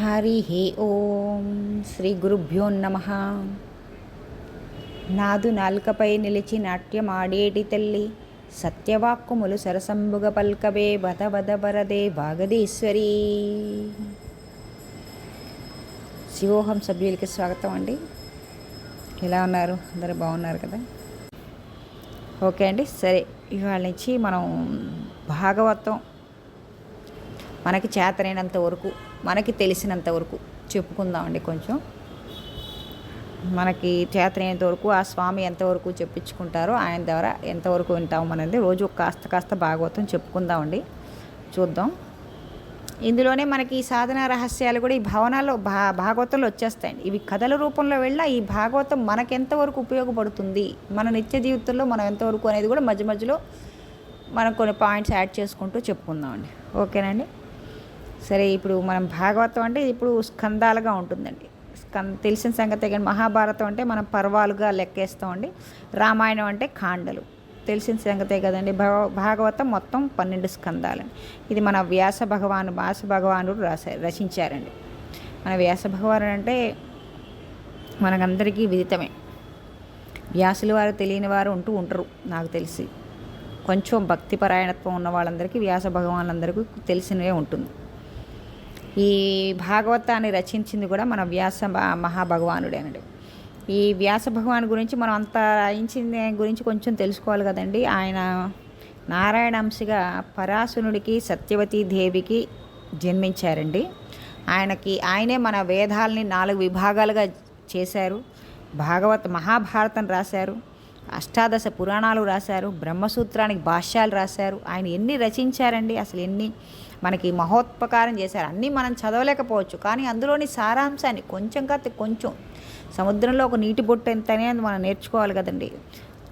హరి ఓం శ్రీ గురుభ్యో నమ. నాదు నాల్కపై నిలిచి నాట్యమాడేటి తల్లి సత్యవాక్కుములు సరసంబుగ పల్కవే బద బద వరదే వాగదీశ్వరి. శివోహం సభ్యులకి స్వాగతం అండి. ఎలా ఉన్నారు? అందరు బాగున్నారు కదా? ఓకే అండి సరే. ఇవాళ నుంచి మనం భాగవతం మనకి చేతనైనంత వరకు మనకి తెలిసినంత వరకు చెప్పుకుందామండి కొంచెం. మనకి చేతనైనంత వరకు ఆ స్వామి ఎంతవరకు చెప్పించుకుంటారో ఆయన ద్వారా ఎంతవరకు వింటాం అనేది రోజు కాస్త కాస్త భాగవతం చెప్పుకుందామండి. చూద్దాం. ఇందులోనే మనకి ఈ సాధన రహస్యాలు కూడా ఈ భవనాల్లో భా భాగవతంలో వచ్చేస్తాయండి. ఇవి కథల రూపంలో వెళ్ళినా ఈ భాగవతం మనకెంతవరకు ఉపయోగపడుతుంది? మన నిత్య జీవితంలో మనం ఎంతవరకు అనేది కూడా మధ్య మధ్యలో మనం కొన్ని పాయింట్స్ యాడ్ చేసుకుంటూ చెప్పుకుందామండి. ఓకేనండి? సరే ఇప్పుడు మనం భాగవతం అంటే ఇప్పుడు స్కందాలుగా ఉంటుందండి. స్కం తెలిసిన సంగతే కానీ మహాభారతం అంటే మనం పర్వాలుగా లెక్కేస్తామండి రామాయణం అంటే కాండలు. తెలిసిన సంగతే కదండి భగ- భాగవతం మొత్తం పన్నెండు స్కందాలండి. ఇది మన వ్యాస భగవాను వ్యాస భగవానుడు రాశారు రచించారండి. మన వ్యాస భగవానుడు అంటే మనకందరికీ విదితమే. వ్యాసుల వారు తెలియని వారు ఉంటూ ఉంటారు నాకు తెలిసి. కొంచెం భక్తిపరాయణత్వం ఉన్న వాళ్ళందరికీ వ్యాస భగవానులందరికీ తెలిసినవే ఉంటుంది. ఈ భాగవతాన్ని రచించింది కూడా మన వ్యాస మహాభగవానుడే మహాభగవానుడేనండి. ఈ వ్యాస భగవాన్ గురించి మనం అంత రాయించింది గురించి కొంచెం తెలుసుకోవాలి కదండి. ఆయన నారాయణంశగా పరాశునుడికి సత్యవతీ దేవికి జన్మించారండి. ఆయనకి ఆయనే మన వేదాలని నాలుగు విభాగాలుగా చేశారు. భాగవత మహాభారతం రాశారు. అష్టాదశ పురాణాలు రాశారు. బ్రహ్మసూత్రానికి భాష్యాలు రాశారు. ఆయన ఎన్ని రచించారండి? అసలు ఎన్ని మనకి మహోత్పకారం చేశారు. అన్నీ మనం చదవలేకపోవచ్చు. కానీ అందులోని సారాంశాన్ని కొంచెం కాదు కొంచెం. సముద్రంలో ఒక నీటి బొట్టు ఎంతనే మనం నేర్చుకోవాలి కదండి.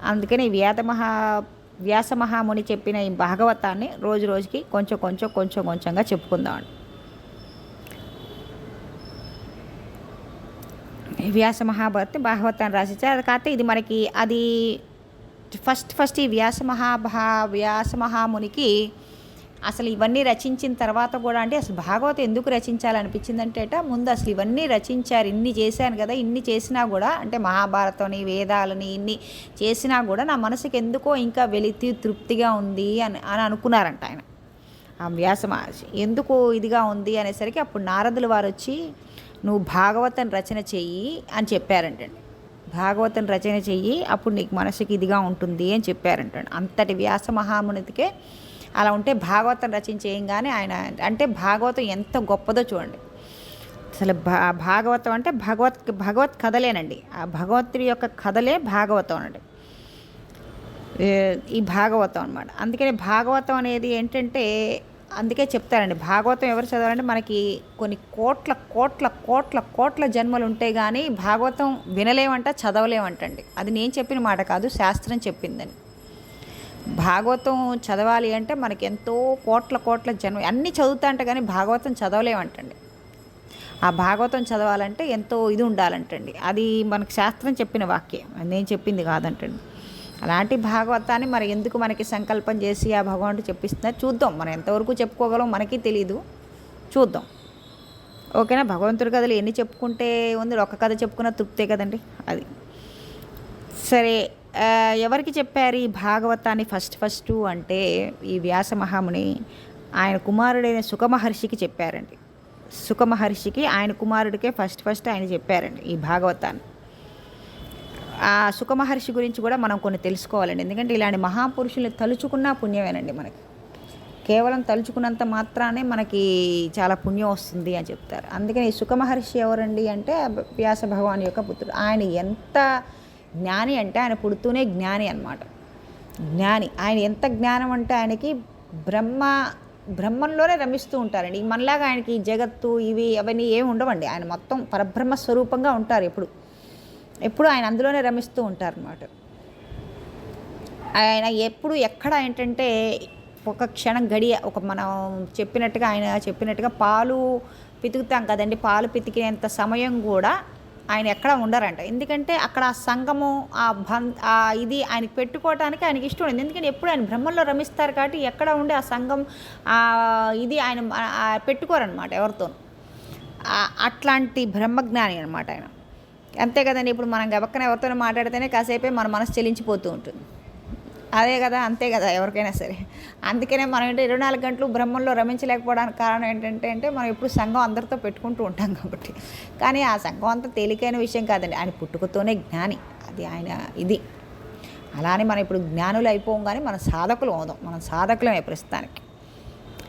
అందుకని ఈ వ్యాత మహా వ్యాస మహాముని చెప్పిన ఈ భాగవతాన్ని రోజు రోజుకి కొంచెం కొంచెం కొంచెం కొంచెంగా చెప్పుకుందామండి. వ్యాస మహాభారతి భాగవతాన్ని రాసిచ్చారు. అది కాకపోతే ఇది మనకి అది ఫస్ట్ ఫస్ట్ ఈ వ్యాస మహాభా వ్యాస మహామునికి అసలు ఇవన్నీ రచించిన తర్వాత కూడా అంటే అసలు భాగవతం ఎందుకు రచించాలనిపించిందంటే ముందు అసలు ఇవన్నీ రచించారు ఇన్ని చేశాను కదా ఇన్ని చేసినా కూడా అంటే మహాభారతాన్ని వేదాలని ఇన్ని చేసినా కూడా నా మనసుకి ఎందుకో ఇంకా వెలితి తృప్తిగా ఉంది అని అని అనుకున్నారంట ఆయన. ఆ వ్యాస మహర్షి ఎందుకు ఇదిగా ఉంది అనేసరికి అప్పుడు నారదులు వారు వచ్చి నువ్వు భాగవతం రచన చెయ్యి అని చెప్పారంటండి. భాగవతం రచన చెయ్యి అప్పుడు నీకు మనసుకి ఇదిగా ఉంటుంది అని చెప్పారంటండి. అంతటి వ్యాస మహామునితికే అలా ఉంటే భాగవతం రచించేయంగానే ఆయన అంటే భాగవతం ఎంత గొప్పదో చూడండి. అసలు భా భాగవతం అంటే భగవత్ భగవత్ కథలేనండి. ఆ భగవంతుడి యొక్క కథలే భాగవతం అండి. ఈ భాగవతం అనమాట అందుకని భాగవతం అనేది ఏంటంటే అందుకే చెప్తారండి. భాగవతం ఎవరు చదవాలంటే మనకి కొన్ని కోట్ల కోట్ల కోట్ల కోట్ల జన్మలు ఉంటే కానీ భాగవతం వినలేమంట చదవలేమంటండి. అది నేను చెప్పిన మాట కాదు శాస్త్రం చెప్పిందని. భాగవతం చదవాలి అంటే మనకి ఎంతో కోట్ల కోట్ల జన్మ అన్నీ చదువుతా అంటే కానీ భాగవతం చదవలేమంటండి. ఆ భాగవతం చదవాలంటే ఎంతో ఇది ఉండాలంటండి. అది మనకు శాస్త్రం చెప్పిన వాక్యం నేను చెప్పింది కాదంటండి. అలాంటి భాగవతాన్ని మరి ఎందుకు మనకి సంకల్పం చేసి ఆ భగవంతుడు చెప్పిస్తున్నారు చూద్దాం. మనం ఎంతవరకు చెప్పుకోగలం మనకి తెలీదు. చూద్దాం. ఓకేనా? భగవంతుడి కథలు ఎన్ని చెప్పుకుంటే ఉంది? ఒక కథ చెప్పుకున్న తృప్తే కదండి అది. సరే ఎవరికి చెప్పారు ఈ భాగవతాన్ని ఫస్ట్ ఫస్ట్ అంటే ఈ వ్యాస మహాముని? ఆయన కుమారుడైన సుఖమహర్షికి చెప్పారండి. సుఖమహర్షికి ఆయన కుమారుడికే ఫస్ట్ ఫస్ట్ ఆయన చెప్పారండి ఈ భాగవతాన్ని. ఆ సుఖమహర్షి గురించి కూడా మనం కొన్ని తెలుసుకోవాలండి. ఎందుకంటే ఇలాంటి మహాపురుషుల్ని తలుచుకున్నా పుణ్యమేనండి మనకి. కేవలం తలుచుకున్నంత మాత్రానే మనకి చాలా పుణ్యం వస్తుంది అని చెప్తారు. అందుకని ఈ సుఖమహర్షి ఎవరండి అంటే వ్యాస భగవాన్ యొక్క పుత్రుడు. ఆయన ఎంత జ్ఞాని అంటే ఆయన పుడుతూనే జ్ఞాని అన్నమాట. జ్ఞాని. ఆయన ఎంత జ్ఞానం అంటే ఆయనకి బ్రహ్మ బ్రహ్మంలోనే రమిస్తూ ఉంటారండి. మనలాగా ఆయనకి జగత్తు ఇవి అవన్నీ ఏమి ఉండవండి. ఆయన మొత్తం పరబ్రహ్మ స్వరూపంగా ఉంటారు ఎప్పుడు. ఎప్పుడు ఆయన అందులోనే రమిస్తూ ఉంటారన్నమాట. ఆయన ఎప్పుడు ఎక్కడ ఏంటంటే ఒక క్షణం గడియ ఒక మనం చెప్పినట్టుగా ఆయన చెప్పినట్టుగా పాలు పితుకుతాం కదండి. పాలు పితికినంత సమయం కూడా ఆయన ఎక్కడ ఉండరంట. ఎందుకంటే అక్కడ ఆ సంఘము ఆ బం ఆ ఇది ఆయనకి పెట్టుకోవటానికి ఆయనకి ఇష్టం ఉంది ఎందుకంటే ఎప్పుడు ఆయన బ్రహ్మంలో రమిస్తారు కాబట్టి ఎక్కడ ఉండే ఆ సంఘం ఆ ఇది ఆయన పెట్టుకోరనమాట ఎవరితో అట్లాంటి బ్రహ్మజ్ఞాని అనమాట ఆయన. అంతే కదండి ఇప్పుడు మనం గబక్కన ఎవరితోనే మాట్లాడితేనే కాసేపే మన మనసు చెల్లించిపోతూ ఉంటుంది. అదే కదా అంతే కదా ఎవరికైనా సరే. అందుకనే మనం ఏంటంటే ఇరవై నాలుగు గంటలు బ్రహ్మంలో రమించలేకపోవడానికి కారణం ఏంటంటే అంటే మనం ఎప్పుడు సంఘం అందరితో పెట్టుకుంటూ ఉంటాం కాబట్టి. కానీ ఆ సంఘం అంత తేలికైన విషయం కాదండి. ఆయన పుట్టుకతోనే జ్ఞాని. అది ఆయన ఇది. అలానే మనం ఇప్పుడు జ్ఞానులు అయిపోం కానీ మనం సాధకులు అవుదాం. మనం సాధకులమే ప్రస్తుతానికి.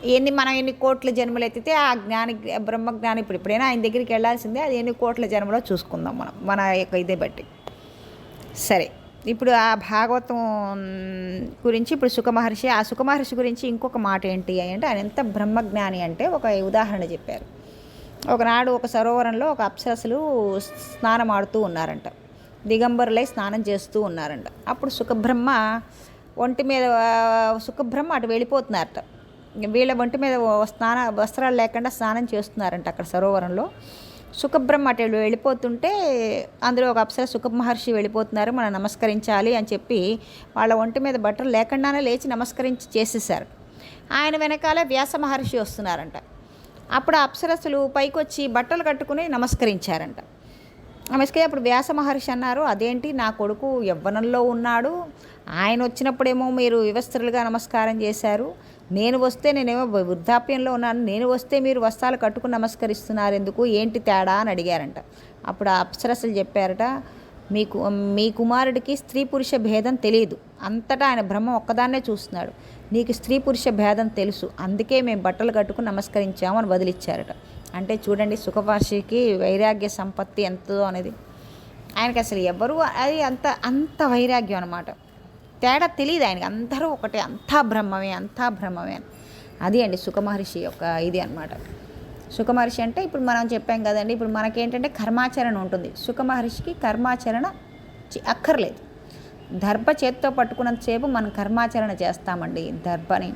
ఎన్ని మనం ఎన్ని కోట్ల జన్మలు ఎత్తితే ఆ జ్ఞాని బ్రహ్మజ్ఞాని ఇప్పుడు ఎప్పుడైనా ఆయన దగ్గరికి వెళ్ళాల్సిందే. అది ఎన్ని కోట్ల జన్మలో చూసుకుందాం మనం. మన యొక్క ఇదే బట్టి. సరే. ఇప్పుడు ఆ భాగవతం గురించి ఇప్పుడు సుఖమహర్షి ఆ సుఖమహర్షి గురించి ఇంకొక మాట ఏంటి అంటే ఆయన ఎంత బ్రహ్మజ్ఞాని అంటే ఒక ఉదాహరణ చెప్పారు. ఒకనాడు ఒక సరోవరంలో ఒక అప్సరసులు స్నానం ఆడుతూ ఉన్నారంట. దిగంబరులై స్నానం చేస్తూ ఉన్నారంట. అప్పుడు సుఖబ్రహ్మ ఒంటి మీద సుఖబ్రహ్మ అటు వెళ్ళిపోతున్నారట. వీళ్ళ ఒంటి మీద స్నాన వస్త్రాలు లేకుండా స్నానం చేస్తున్నారంట అక్కడ సరోవరంలో. సుఖబ్రహ్మ అటు వెళ్ళిపోతుంటే అందులో ఒక అప్సర సుఖ మహర్షి వెళ్ళిపోతున్నారు మనం నమస్కరించాలి అని చెప్పి వాళ్ళ ఒంటి మీద బట్టలు లేకుండానే లేచి నమస్కరించి చేసేసారు ఆయన వెనకాల వ్యాస మహర్షి వస్తున్నారంట. అప్పుడు అప్సరసులు పైకొచ్చి బట్టలు కట్టుకుని నమస్కరించారంట. నమస్కారం అప్పుడు వ్యాస మహర్షి అన్నారు అదేంటి? నా కొడుకు యవ్వనంలో ఉన్నాడు. ఆయన వచ్చినప్పుడేమో మీరు వివస్త్రులుగా నమస్కారం చేశారు. నేను వస్తే నేనేమో వృద్ధాప్యంలో ఉన్నాను నేను వస్తే మీరు వస్త్రాలు కట్టుకుని నమస్కరిస్తున్నారు ఎందుకు ఏంటి తేడా అని అడిగారంట. అప్పుడు ఆ అప్సరసలు చెప్పారట మీకు మీ కుమారుడికి స్త్రీ పురుష భేదం తెలియదు అంతటా ఆయన బ్రహ్మ ఒక్కదాన్నే చూస్తున్నాడు. నీకు స్త్రీ పురుష భేదం తెలుసు. అందుకే మేము బట్టలు కట్టుకుని నమస్కరించామని వదిలిచ్చారట అంటే చూడండి సుఖవార్షికి వైరాగ్య సంపత్తి ఎంతో అనేది. ఆయనకి అసలు ఎవరు అది అంత అంత వైరాగ్యం అనమాట తేడా తెలియదు ఆయనకి. అందరూ ఒకటే అంతా బ్రహ్మమే అంతా బ్రహ్మమే అని. అది అండి సుఖమహర్షి యొక్క ఇది అనమాట సుఖమహర్షి అంటే ఇప్పుడు మనం చెప్పాం కదండి ఇప్పుడు మనకేంటంటే కర్మాచరణ ఉంటుంది. సుఖమహర్షికి కర్మాచరణ అక్కర్లేదు. దర్భ చేత్తో పట్టుకున్నంతసేపు మనం కర్మాచరణ చేస్తామండి దర్భని.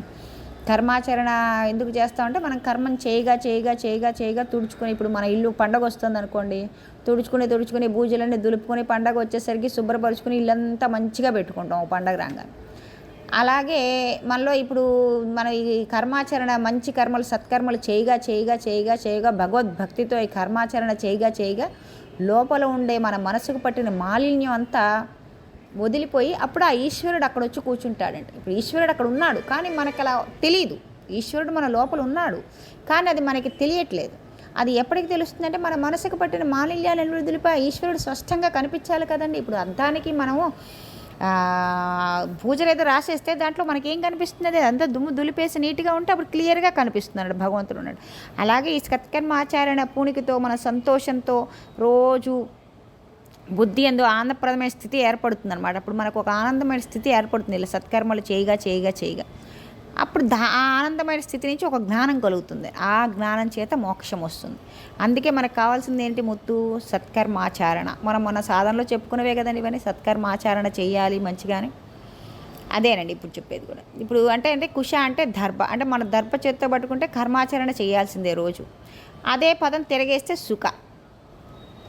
కర్మాచరణ ఎందుకు చేస్తామంటే మనం కర్మం చేయగా చేయగా చేయగా చేయగా తుడుచుకొని ఇప్పుడు మన ఇల్లు పండగ వస్తుంది అనుకోండి తుడుచుకుని తుడుచుకుని పూజలన్నీ దులుపుకొని పండగ వచ్చేసరికి శుభ్రపరుచుకుని ఇల్లంతా మంచిగా పెట్టుకుంటాం పండగ రాగానే. అలాగే మనలో ఇప్పుడు మన ఈ కర్మాచరణ మంచి కర్మలు సత్కర్మలు చేయగా చేయగా చేయగా చేయగా భగవద్భక్తితో ఈ కర్మాచరణ చేయగా చేయగా లోపల ఉండే మన మనసుకు పట్టిన మాలిన్యం అంతా వదిలిపోయి అప్పుడు ఆ ఈశ్వరుడు అక్కడ వచ్చి కూర్చుంటాడంట. ఇప్పుడు ఈశ్వరుడు అక్కడ ఉన్నాడు కానీ మనకు అలా తెలియదు ఈశ్వరుడు మన లోపల ఉన్నాడు కానీ అది మనకి తెలియట్లేదు. అది ఎప్పటికి తెలుస్తుందంటే మన మనసుకు పట్టిన మాలిన్యాలను వదిలిపోయి ఆ ఈశ్వరుడు స్పష్టంగా కనిపించాలి కదండి. ఇప్పుడు అద్దానికి మనము పూజలు ఏదో రాసేస్తే దాంట్లో మనకేం కనిపిస్తుంది? అది అంతా దుమ్ము దులిపేసి నీట్గా ఉంటే అప్పుడు క్లియర్గా కనిపిస్తున్నాడు భగవంతుడు ఉన్నాడు. అలాగే ఈ సత్కర్మాచారణ పూణికితో మన సంతోషంతో రోజు బుద్ధి ఎందు ఆనందప్రదమైన స్థితి ఏర్పడుతుంది అనమాట అప్పుడు మనకు ఒక ఆనందమైన స్థితి ఏర్పడుతుంది. ఇలా సత్కర్మలు చేయగా చేయగా చేయగా. అప్పుడు దా ఆ ఆనందమైన స్థితి నుంచి ఒక జ్ఞానం కలుగుతుంది. ఆ జ్ఞానం చేత మోక్షం వస్తుంది. అందుకే మనకు కావాల్సింది ఏంటి ముత్తు? సత్కర్మాచరణ. మనం మన సాధనలో చెప్పుకునేవే కదండి ఇవన్నీ. సత్కర్మాచరణ చేయాలి మంచిగానే. అదేనండి ఇప్పుడు చెప్పేది కూడా. ఇప్పుడు అంటే అంటే కుష అంటే దర్భ. అంటే మన దర్భ చేత్తో పట్టుకుంటే కర్మాచరణ చేయాల్సిందే రోజు. అదే పదం తిరగేస్తే సుఖ.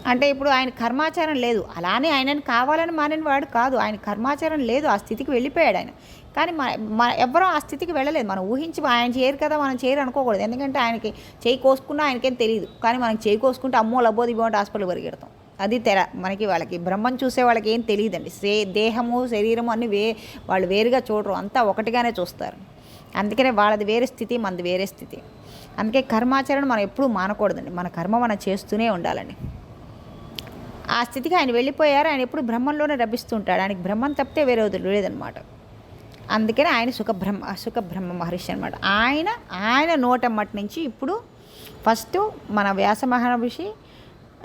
అంటే ఇప్పుడు ఆయన కర్మాచారం లేదు. అలానే ఆయనని కావాలని మానని వాడు కాదు. ఆయన కర్మాచారం లేదు. ఆ స్థితికి వెళ్ళిపోయాడు ఆయన. కానీ మన ఎవరో ఆ స్థితికి వెళ్ళలేదు. మనం ఊహించి ఆయన చేయరు కదా మనం చేయరు అనుకోకూడదు. ఎందుకంటే ఆయనకి చేయి కోసుకున్నా ఆయనకేం తెలియదు కానీ మనం చేయి కోసుకుంటే అమ్మో లబ్బో దిగోంటే హాస్పిటల్ పరిగెడతాం. అది తెర. మనకి వాళ్ళకి బ్రహ్మం చూసే వాళ్ళకి ఏం తెలియదండి సే దేహము శరీరము అన్ని వే వాళ్ళు వేరుగా చూడరు. అంతా ఒకటిగానే చూస్తారు. అందుకనే వాళ్ళది వేరే స్థితి మనది వేరే స్థితి. అందుకే కర్మాచరణ మనం ఎప్పుడూ మానకూడదండి. మన కర్మ మనం చేస్తూనే ఉండాలండి. ఆ స్థితికి ఆయన వెళ్ళిపోయారు. ఆయన ఎప్పుడు బ్రహ్మంలోనే రభిస్తుంటాడు. ఆయనకి బ్రహ్మం తప్పితే వేరే వదులు లేదనమాట. అందుకని ఆయన సుఖబ్రహ్మ సుఖబ్రహ్మ మహర్షి అనమాట ఆయన ఆయన నోటమ్మటి నుంచి ఇప్పుడు ఫస్ట్ మన వ్యాస మహర్షి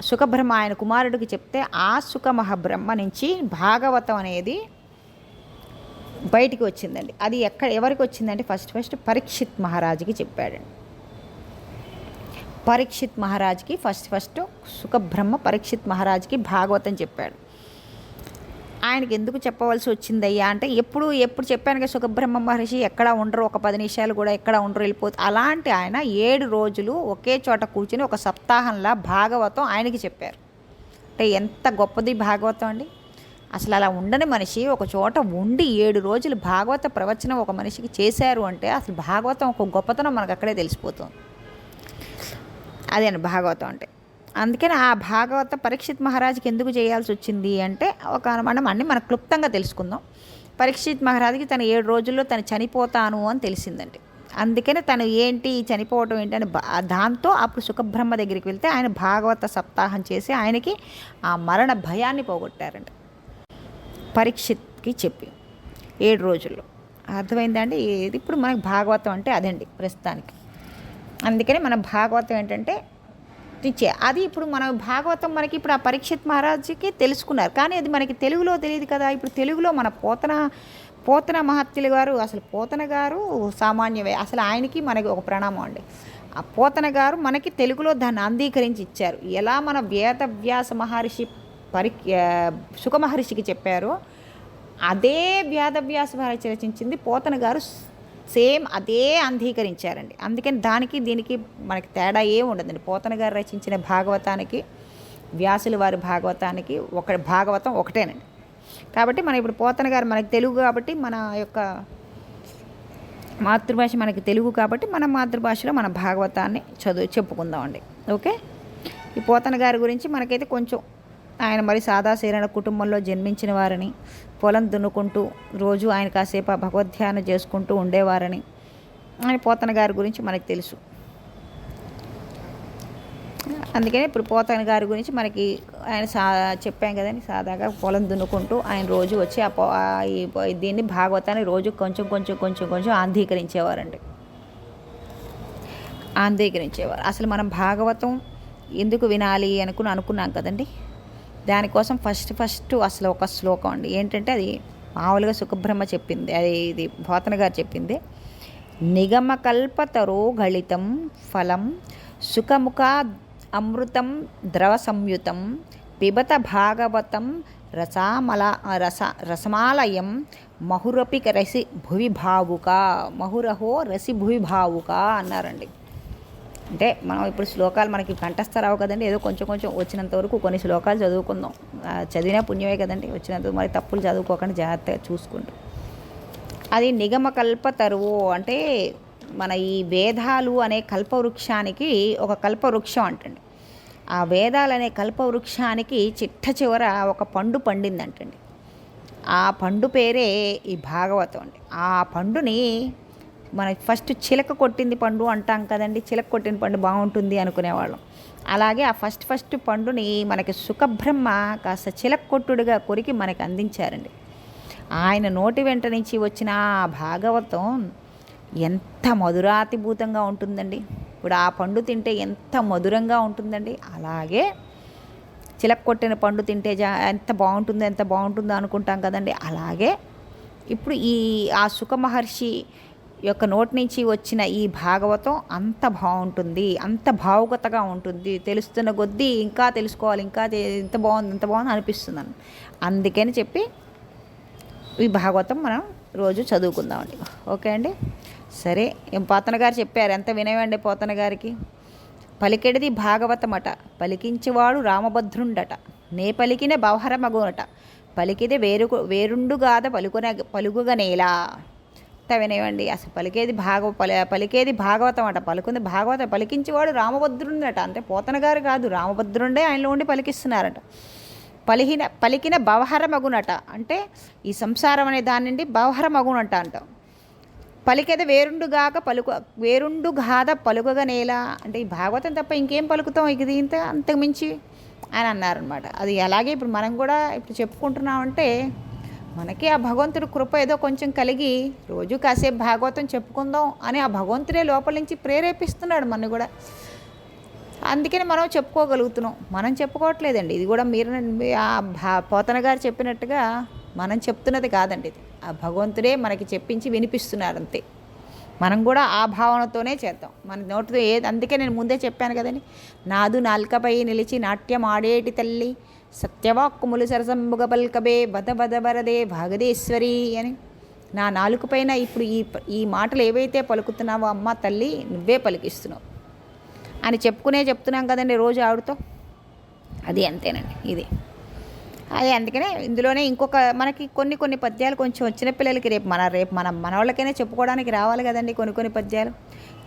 సుఖబ్రహ్మ ఆయన కుమారుడికి చెప్తే ఆ సుఖమహబ్రహ్మ నుంచి భాగవతం అనేది బయటికి వచ్చిందండి. అది ఎక్కడ ఎవరికి వచ్చిందంటే ఫస్ట్ ఫస్ట్ పరీక్షిత్ మహారాజుకి చెప్పాడండి. పరీక్షిత్ మహారాజ్కి ఫస్ట్ ఫస్ట్ సుఖబ్రహ్మ పరీక్షిత్ మహారాజ్కి భాగవతం చెప్పాడు. ఆయనకి ఎందుకు చెప్పవలసి వచ్చిందయ్యా అంటే ఎప్పుడు ఎప్పుడు చెప్పాను కదా సుఖబ్రహ్మ మహర్షి ఎక్కడ ఉండరు ఒక పది నిమిషాలు కూడా ఎక్కడ ఉండరు వెళ్ళిపోతుంది అలాంటి ఆయన ఏడు రోజులు ఒకే చోట కూర్చుని ఒక సప్తాహంలా భాగవతం ఆయనకి చెప్పారు. అంటే ఎంత గొప్పది భాగవతం అండి. అసలు అలా ఉండని మనిషి ఒక చోట ఉండి ఏడు రోజులు భాగవత ప్రవచనం ఒక మనిషికి చేశారు అంటే అసలు భాగవతం ఒక గొప్పతనం మనకు అక్కడే తెలిసిపోతుంది. అదేనండి భాగవతం అంటే. అందుకని ఆ భాగవత పరీక్షిత్ మహారాజుకి ఎందుకు చేయాల్సి వచ్చింది అంటే ఒక మనం అన్ని మనం క్లుప్తంగా తెలుసుకుందాం. పరీక్షిత్ మహారాజుకి తను ఏడు రోజుల్లో తను చనిపోతాను అని తెలిసిందండి. అందుకని తను ఏంటి చనిపోవటం ఏంటి అని దాంతో అప్పుడు సుఖబ్రహ్మ దగ్గరికి వెళ్తే ఆయన భాగవత సప్తాహం చేసి ఆయనకి ఆ మరణ భయాన్ని పోగొట్టారండి పరీక్షిత్కి చెప్పి ఏడు రోజుల్లో. అర్థమైందండి ఇది ఇప్పుడు మనకి భాగవతం అంటే అదండి ప్రస్తుతానికి. అందుకని మన భాగవతం ఏంటంటే ఇచ్చే అది ఇప్పుడు మన భాగవతం మనకి ఇప్పుడు ఆ పరీక్షిత్ మహారాజుకి తెలుసుకున్నారు. కానీ అది మనకి తెలుగులో తెలియదు కదా. ఇప్పుడు తెలుగులో మన పోతన పోతన మహత్యులు గారు అసలు పోతన గారు సామాన్యమే. అసలు ఆయనకి మనకి ఒక ప్రణామం అండి. ఆ పోతన గారు మనకి తెలుగులో దాన్ని అంగీకరించి ఇచ్చారు. ఎలా మన వేదవ్యాస మహర్షి పరి సుఖ మహర్షికి చెప్పారో అదే వేదవ్యాస మహర్షి రచించింది పోతన గారు సేమ్ అదే అంధీకరించారండి. అందుకని దానికి దీనికి మనకి తేడా ఏ ఉండదండి. పోతన గారు రచించిన భాగవతానికి వ్యాసుల వారి భాగవతానికి ఒక భాగవతం ఒకటేనండి. కాబట్టి మనం ఇప్పుడు పోతన గారు మనకి తెలుగు కాబట్టి మన యొక్క మాతృభాష మనకి తెలుగు కాబట్టి మన మాతృభాషలో మన భాగవతాన్ని చదువు చెప్పుకుందామండి. ఓకే? ఈ పోతన గారి గురించి మనకైతే కొంచెం ఆయన మరి సాదాశీరణ కుటుంబంలో జన్మించిన వారని పొలం దున్నుకుంటూ రోజు ఆయన కాసేపు ఆ భగవద్ధ్యానం చేసుకుంటూ ఉండేవారని ఆయన పోతన గారి గురించి మనకు తెలుసు. అందుకని ఇప్పుడు పోతన గారి గురించి మనకి ఆయన సా చెప్పాం కదండి సాదాగా పొలం దున్నుకుంటూ ఆయన రోజు వచ్చి ఆ పో ఈ దీన్ని భాగవతాన్ని రోజు కొంచెం కొంచెం కొంచెం కొంచెం ఆంధీకరించేవారండి ఆంధీకరించేవారు అసలు మనం భాగవతం ఎందుకు వినాలి అనుకుని అనుకున్నాం కదండి? దానికోసం ఫస్ట్ ఫస్ట్ అసలు ఒక శ్లోకం అండి. ఏంటంటే అది మామూలుగా సుఖబ్రహ్మ చెప్పింది. అది ఇది పోతన గారు చెప్పింది. నిగమకల్పతరో గళితం ఫలం సుఖముఖ అమృతం ద్రవ సంయుతం పిబత భాగవతం రసామల రస రసమాలయం మహురపి రసి భువి భావుక మహురహో రసి భువి భావుక అన్నారండి. అంటే మనం ఇప్పుడు శ్లోకాలు మనకి కంఠస్థరావు కదండి ఏదో కొంచెం కొంచెం వచ్చినంత వరకు కొన్ని శ్లోకాలు చదువుకుందాం. చదివినా పుణ్యమే కదండి వచ్చినంత మరి తప్పులు చదువుకోకుండా జాగ్రత్తగా చూసుకుంటూ అది నిగమ కల్పతరువు అంటే మన ఈ వేదాలు అనే కల్పవృక్షానికి ఒక కల్పవృక్షం అంటండి. ఆ వేదాలు అనే కల్పవృక్షానికి చిట్ట చివర ఒక పండు పండిందంటండి. ఆ పండు పేరే ఈ భాగవతం అండి. ఆ పండుని మన ఫస్ట్ చిలక కొట్టింది పండు అంటాం కదండి చిలక కొట్టిన పండు బాగుంటుంది అనుకునేవాళ్ళం. అలాగే ఆ ఫస్ట్ ఫస్ట్ పండుని మనకి సుఖబ్రహ్మ కాస్త చిలక కొట్టుడుగా కొరికి మనకి అందించారండి. ఆయన నోటి వెంట నుంచి వచ్చిన ఆ భాగవతం ఎంత మధురాతిభూతంగా ఉంటుందండి. ఇప్పుడు ఆ పండు తింటే ఎంత మధురంగా ఉంటుందండి. అలాగే చిలక కొట్టిన పండు తింటే జా ఎంత బాగుంటుందో ఎంత బాగుంటుందో అనుకుంటాం కదండి. అలాగే ఇప్పుడు ఈ ఆ సుఖ మహర్షి యొక్క నోటి నుంచి వచ్చిన ఈ భాగవతం అంత బాగుంటుంది అంత భావుకతగా ఉంటుంది. తెలుస్తున్న కొద్దీ ఇంకా తెలుసుకోవాలి ఇంకా ఇంత బాగుంది ఇంత బాగుంది అనిపిస్తుంది అని అందుకని చెప్పి ఈ భాగవతం మనం రోజు చదువుకుందామండి ఓకే అండి? సరే పోతన గారు చెప్పారు ఎంత వినయండి పోతన గారికి? పలికెడిది భాగవతమట పలికించేవాడు రామభద్రుండట నే పలికిన బవహరమగునట పలికిదే వేరు వేరుండుగాద పలుకున పలుకుగనేలా. ఎంత వినయండి అసలు పలికేది భాగ పలి పలికేది భాగవతం అట. పలుకుంది భాగవతం పలికించేవాడు రామభద్రుండట అంటే పోతన గారు కాదు రామభద్రుండే ఆయనలో ఉండి పలికిస్తున్నారట. పలికిన పలికిన బవహర మగునట. అంటే ఈ సంసారం అనే దాని నుండి బవహర మగునట అంటాం. పలికేద వేరుండుగాక పలుకు వేరుండుగాద పలుకగా నేల. అంటే ఈ భాగవతం తప్ప ఇంకేం పలుకుతాం ఇది ఇంత అంతకు మించి అని అన్నారనమాట అది అలాగే ఇప్పుడు మనం కూడా ఇప్పుడు చెప్పుకుంటున్నామంటే మనకి ఆ భగవంతుడి కృప ఏదో కొంచెం కలిగి రోజు కాసేపు భాగవతం చెప్పుకుందాం అని ఆ భగవంతుడే లోపల నుంచి ప్రేరేపిస్తున్నాడు మన కూడా. అందుకని మనం చెప్పుకోగలుగుతున్నాం. మనం చెప్పుకోవట్లేదండి. ఇది కూడా మీరు ఆ భా పోతన గారు చెప్పినట్టుగా మనం చెప్తున్నది కాదండి ఇది. ఆ భగవంతుడే మనకి చెప్పించి వినిపిస్తున్నారు అంతే మనం కూడా ఆ భావనతోనే చేద్దాం. మన నోటితో ఏ అందుకే నేను ముందే చెప్పాను కదండి. నాదు నాల్కపై నిలిచి నాట్యం ఆడేటి తల్లి సత్యవాక్కుములు సరసంబుగ పల్కబే బద బద బరదే భాగదేశ్వరి అని. నా నాలుకపైన ఇప్పుడు ఈ ఈ మాటలు ఏవైతే పలుకుతున్నావో అమ్మ తల్లి నువ్వే పలికిస్తున్నావు. అని చెప్పుకునే చెప్తున్నాం కదండి రోజు ఆవిడతో. అది అంతేనండి ఇది. అదే అందుకనే ఇందులోనే ఇంకొక మనకి కొన్ని కొన్ని పద్యాలు కొంచెం వచ్చిన పిల్లలకి రేపు మన రేపు మన మనవాళ్ళకైనా చెప్పుకోవడానికి రావాలి కదండి కొన్ని కొన్ని పద్యాలు.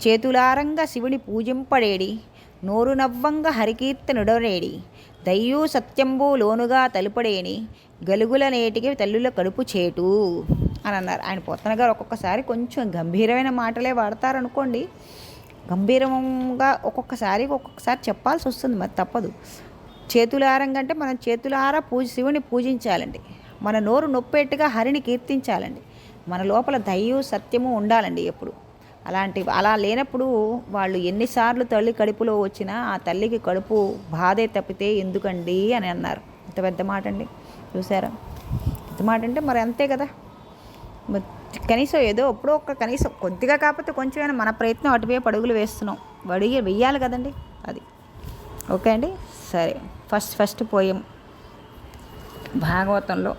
చేతులారంగా శివుని పూజింపడేడి నోరు నవ్వంగా హరికీర్తనుడరేడి దయ్యూ సత్యంబు లోనుగా తలుపడేని గలుగుల నేటికి తల్లుల కడుపు చేటు అని అన్నారు. ఆయన పోతన గారు ఒక్కొక్కసారి కొంచెం గంభీరమైన మాటలే వాడతారనుకోండి. గంభీరంగా ఒక్కొక్కసారి ఒక్కొక్కసారి చెప్పాల్సి వస్తుంది మరి తప్పదు. చేతులారం కంటే మనం చేతులారా పూజ శివుని పూజించాలండి. మన నోరు నొప్పేట్టుగా హరిని కీర్తించాలండి. మన లోపల దయ్యు సత్యము ఉండాలండి ఎప్పుడు. అలాంటి అలా లేనప్పుడు వాళ్ళు ఎన్నిసార్లు తల్లి కడుపులో వచ్చినా ఆ తల్లికి కడుపు బాధే తప్పితే ఎందుకండి అని అన్నారు. ఇంత పెద్ద మాట అండి చూసారా? పెద్ద మాట అంటే మరి అంతే కదా? కనీసం ఏదో ఎప్పుడో ఒక్క కనీసం కొద్దిగా కాకపోతే కొంచెమైనా మన ప్రయత్నం అటువైపు అడుగులు వేస్తున్నాం. అడిగి వెయ్యాలి కదండి అది. ఓకే అండి? సరే. First first poem. భాగవతంలో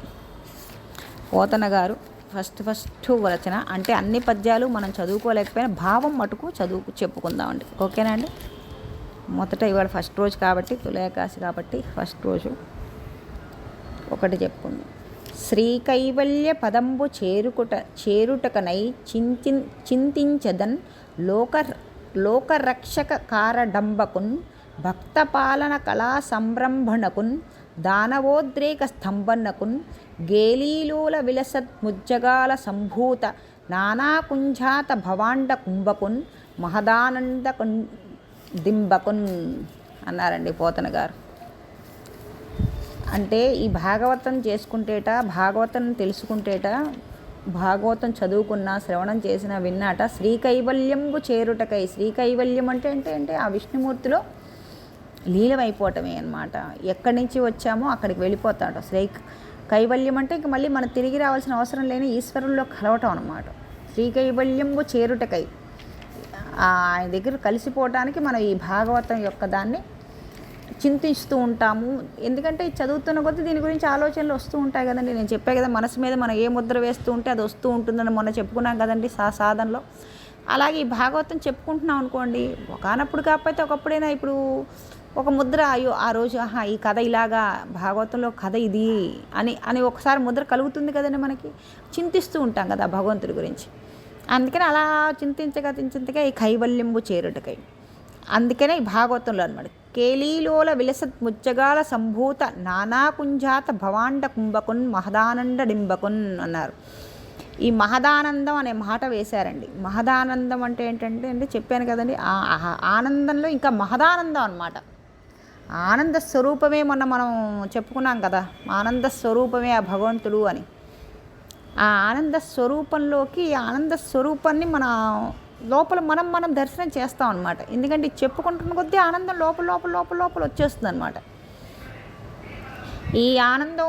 పోతన గారు ఫస్ట్ ఫస్ట్ రచన అంటే అన్ని పద్యాలు మనం చదువుకోలేకపోయినా భావం మటుకు చదువు చెప్పుకుందామండి. ఓకేనా అండి? మొదట ఇవాళ ఫస్ట్ రోజు కాబట్టి తులయకాశి కాబట్టి ఫస్ట్ రోజు ఒకటి చెప్పుకుందాం. శ్రీ కైవల్య పదంబు చేరుకుట చేరుటకనై చింతిన్ చింతించదన్ లోక లోకరక్షక కారడంబకున్ భక్తపాలన కళా సంరంభణకున్ దానవోద్రేక స్తంభన్నకున్ గేలీలూల విలసత్ ముజ్జగాల సంభూత నానాకుంజాత భవాండ కుంభకున్ మహదానంద దింబకున్ అన్నారండి పోతన గారు. అంటే ఈ భాగవతం చేసుకుంటేట భాగవతం తెలుసుకుంటేట భాగవతం చదువుకున్న శ్రవణం చేసిన విన్నాట శ్రీకైవల్యంబు చేరుటకై. శ్రీకైవల్యం అంటే అంటే అంటే ఆ విష్ణుమూర్తిలో లీలమైపోవటమే అనమాట ఎక్కడి నుంచి వచ్చామో అక్కడికి వెళ్ళిపోతాడు. శ్రీ కైవల్యం అంటే ఇంక మళ్ళీ మనం తిరిగి రావాల్సిన అవసరం లేని ఈశ్వరుల్లో కలవటం అనమాట శ్రీ కైవల్యంబు చేరుటకై ఆయన దగ్గర కలిసిపోవటానికి మనం ఈ భాగవతం యొక్క దాన్ని చింతిస్తూ ఉంటాము. ఎందుకంటే చదువుతున్న కొద్దీ దీని గురించి ఆలోచనలు వస్తూ ఉంటాయి కదండి. నేను చెప్పే కదా మనసు మీద మనం ఏ ముద్ర వేస్తూ ఉంటే అది వస్తూ ఉంటుందని మొన్న చెప్పుకున్నాం కదండి సా సాధనలో. అలాగే ఈ భాగవతం చెప్పుకుంటున్నాం అనుకోండి ఒకనప్పుడు కాకపోతే ఒకప్పుడైనా ఇప్పుడు ఒక ముద్ర అయ్యో ఆ రోజు ఆహా ఈ కథ ఇలాగా భాగవతంలో కథ ఇది అని అని ఒకసారి ముద్ర కలుగుతుంది కదండి మనకి? చింతిస్తూ ఉంటాం కదా భగవంతుడి గురించి. అందుకని అలా చింతించగా చింతించగా ఈ కైవల్యంబు చేరుటకై. అందుకనే ఈ భాగవతంలో అనమాట కేలీలోల విలసత్ ముచ్చగాల సంభూత నానాకుంజాత భవాండ కుంభకున్ మహదానంద డింబకున్ అన్నారు. ఈ మహదానందం అనే మాట వేశారండి. మహదానందం అంటే ఏంటంటే అంటే చెప్పాను కదండి ఆ- ఆ ఆనందంలో ఇంకా మహదానందం అనమాట ఆనంద స్వరూపమే మొన్న మనం చెప్పుకున్నాం కదా. ఆనంద స్వరూపమే ఆ భగవంతుడు అని. ఆ ఆనంద స్వరూపంలోకి ఆనంద స్వరూపాన్ని మన లోపల మనం మనం దర్శనం చేస్తాం అనమాట ఎందుకంటే చెప్పుకుంటున్న కొద్దీ ఆనందం లోపల లోపల లోపల లోపల వచ్చేస్తుంది అనమాట ఈ ఆనందం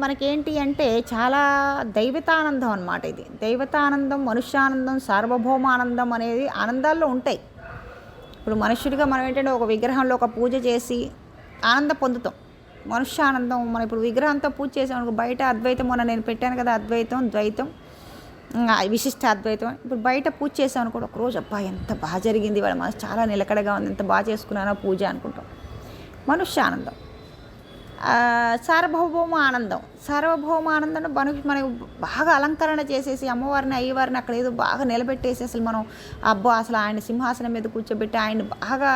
మనకేంటి అంటే చాలా దైవతానందం అనమాట ఇది. దైవతానందం మనుష్యానందం సార్వభౌమానందం అనేది ఆనందాల్లో ఉంటాయి. ఇప్పుడు మనుష్యుడిగా మనం ఏంటంటే ఒక విగ్రహంలో ఒక పూజ చేసి ఆనందం పొందుతాం. మనుష్యానందం మనం ఇప్పుడు విగ్రహంతో పూజ చేసాం బయట అద్వైతం మొన్న నేను పెట్టాను కదా అద్వైతం ద్వైతం విశిష్ట అద్వైతం ఇప్పుడు బయట పూజ చేసాం అనుకో ఒక రోజు అబ్బా ఎంత బాగా జరిగింది వాళ్ళ మనసు చాలా నిలకడగా ఉంది ఎంత బాగా చేసుకున్నానో పూజ అనుకుంటాం. మనుష్యానందం ఆనందం సార్వభౌమ ఆనందం. సార్వభౌమ ఆనందం మనకి మనం బాగా అలంకరణ చేసేసి అమ్మవారిని అయ్యవారిని అక్కడ ఏదో బాగా నిలబెట్టేసి అసలు మనం అబ్బో అసలు ఆయన సింహాసనం మీద కూర్చోబెట్టి ఆయన బాగా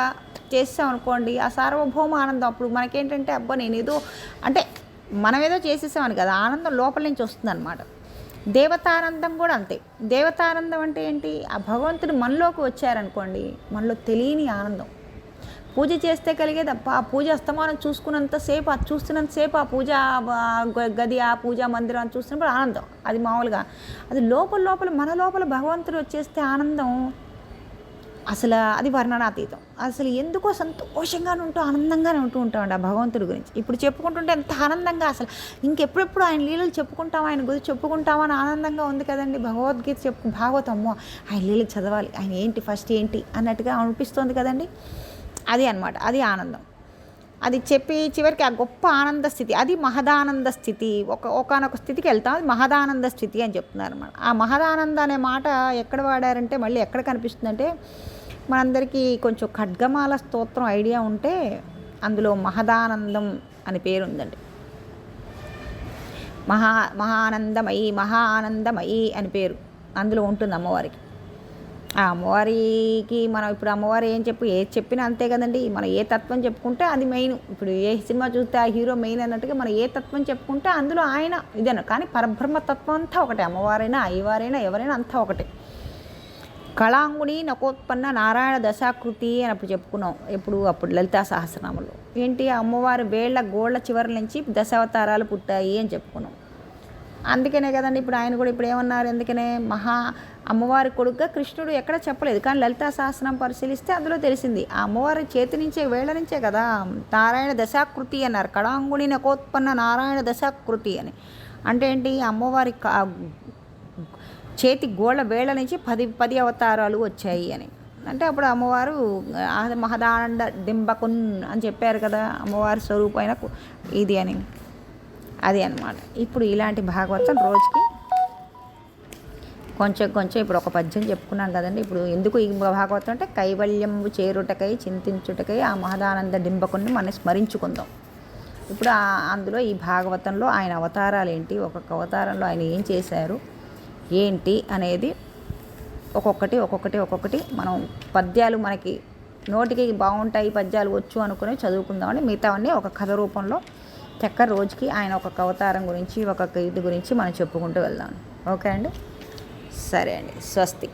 చేసాం అనుకోండి ఆ సార్వభౌమ ఆనందం అప్పుడు మనకేంటంటే అబ్బో నేను ఏదో అంటే మనం ఏదో చేసేసామని కదా ఆనందం లోపల నుంచి వస్తుంది దేవతానందం కూడా అంతే. దేవతానందం అంటే ఏంటి? ఆ భగవంతుడు మనలోకి వచ్చారనుకోండి మనలో తెలియని ఆనందం. పూజ చేస్తే కలిగేది అబ్బా ఆ పూజ అస్తమానం చూసుకున్నంతసేపు అది చూస్తున్నంతసేపు ఆ పూజ గ- గది ఆ పూజా మందిరం అని చూస్తున్నప్పుడు ఆనందం. అది మామూలుగా. అది లోపల లోపల మన లోపల భగవంతుడు వచ్చేస్తే ఆనందం. అసలు అది వర్ణనాతీతం. అసలు ఎందుకో సంతోషంగానే ఉంటూ ఆనందంగానే ఉంటూ ఉంటామండి ఆ భగవంతుడి గురించి. ఇప్పుడు చెప్పుకుంటుంటే ఎంత ఆనందంగా అసలు. ఇంకెప్పుడెప్పుడు ఆయన లీలలు చెప్పుకుంటాం ఆయన గురించి చెప్పుకుంటామని ఆనందంగా ఉంది కదండి భగవద్గీత చెప్పు భాగవతమ్మో. ఆయన లీలలు చదవాలి. ఆయన ఏంటి ఫస్ట్ ఏంటి అన్నట్టుగా అనిపిస్తోంది కదండి. అది అన్నమాట అది ఆనందం. అది చెప్పి చివరికి ఆ గొప్ప ఆనంద స్థితి అది మహదానంద స్థితి ఒక ఒకనొక స్థితికి వెళ్తాం అది మహదానంద స్థితి అని చెప్తున్నారు అనమాట ఆ మహదానంద అనే మాట ఎక్కడ వాడారంటే మళ్ళీ ఎక్కడ కనిపిస్తుందంటే మనందరికీ కొంచెం ఖడ్గమాల స్తోత్రం ఐడియా ఉంటే అందులో మహదానందం అని పేరు ఉందండి మహా మహానందమయి మహా ఆనందమయి అని పేరు అందులో ఉంటుంది అమ్మవారికి ఆ అమ్మవారికి మనం ఇప్పుడు అమ్మవారు ఏం చెప్పు ఏది చెప్పినా అంతే కదండి. మనం ఏ తత్వం చెప్పుకుంటే అది మెయిన్. ఇప్పుడు ఏ సినిమా చూస్తే ఆ హీరో మెయిన్ అన్నట్టుగా మనం ఏ తత్వం చెప్పుకుంటే అందులో ఆయన ఇదేనా? కానీ పరబ్రహ్మ తత్వం అంతా ఒకటే. అమ్మవారైనా అయ్యవారైనా ఎవరైనా అంతా ఒకటే. కళాంగుని నకోత్పన్న నారాయణ దశాకృతి అని అప్పుడు చెప్పుకున్నాం. ఎప్పుడు? అప్పుడు లలితా సహస్రనామంలో. ఏంటి? అమ్మవారి వేళ్ళ గోళ్ళ చివరి నుంచి దశావతారాలు పుట్టాయి అని చెప్పుకున్నాం. అందుకనే కదండి ఇప్పుడు ఆయన కూడా ఇప్పుడు ఏమన్నారు? ఎందుకనే మహా అమ్మవారి కొడుకుగా కృష్ణుడు ఎక్కడ చెప్పలేదు. కానీ లలితా సహస్రం పరిశీలిస్తే అందులో తెలిసింది ఆ అమ్మవారి చేతి నుంచే వేళ్ళ నుంచే కదా నారాయణ దశాకృతి అన్నారు. కళాంగుని నకోత్పన్న నారాయణ దశాకృతి అని. అంటే ఏంటి? అమ్మవారి చేతి గోళ్ళ వేళ్ళ నుంచి పది పది అవతారాలు వచ్చాయి అని. అంటే అప్పుడు అమ్మవారు మహదాండ మహదానంద డింబకున్ అని చెప్పారు కదా అమ్మవారి స్వరూపమైన ఇది అని. అది అన్నమాట. ఇప్పుడు ఇలాంటి భాగవతం రోజుకి కొంచెం కొంచెం ఇప్పుడు ఒక పద్యం చెప్పుకున్నాం కదండి. ఇప్పుడు ఎందుకు ఈ భాగవతం అంటే కైవల్యం చేరుటకై చింతించుటకై ఆ మహదానంద డింబకుని మనం స్మరించుకుందాం. ఇప్పుడు అందులో ఈ భాగవతంలో ఆయన అవతారాలు ఏంటి ఒక్కొక్క అవతారంలో ఆయన ఏం చేశారు ఏంటి అనేది ఒక్కొక్కటి ఒక్కొక్కటి ఒక్కొక్కటి మనం పద్యాలు మనకి నోటికి బాగుంటాయి పద్యాలు వచ్చు అనుకుని చదువుకుందామని మిగతావన్నీ ఒక కథ రూపంలో చక్క రోజుకి ఆయన ఒక్కొక్క అవతారం గురించి ఒక్కొక్క ఇది గురించి మనం చెప్పుకుంటూ వెళ్దాం. ఓకే అండి? సరే అండి. స్వస్తి.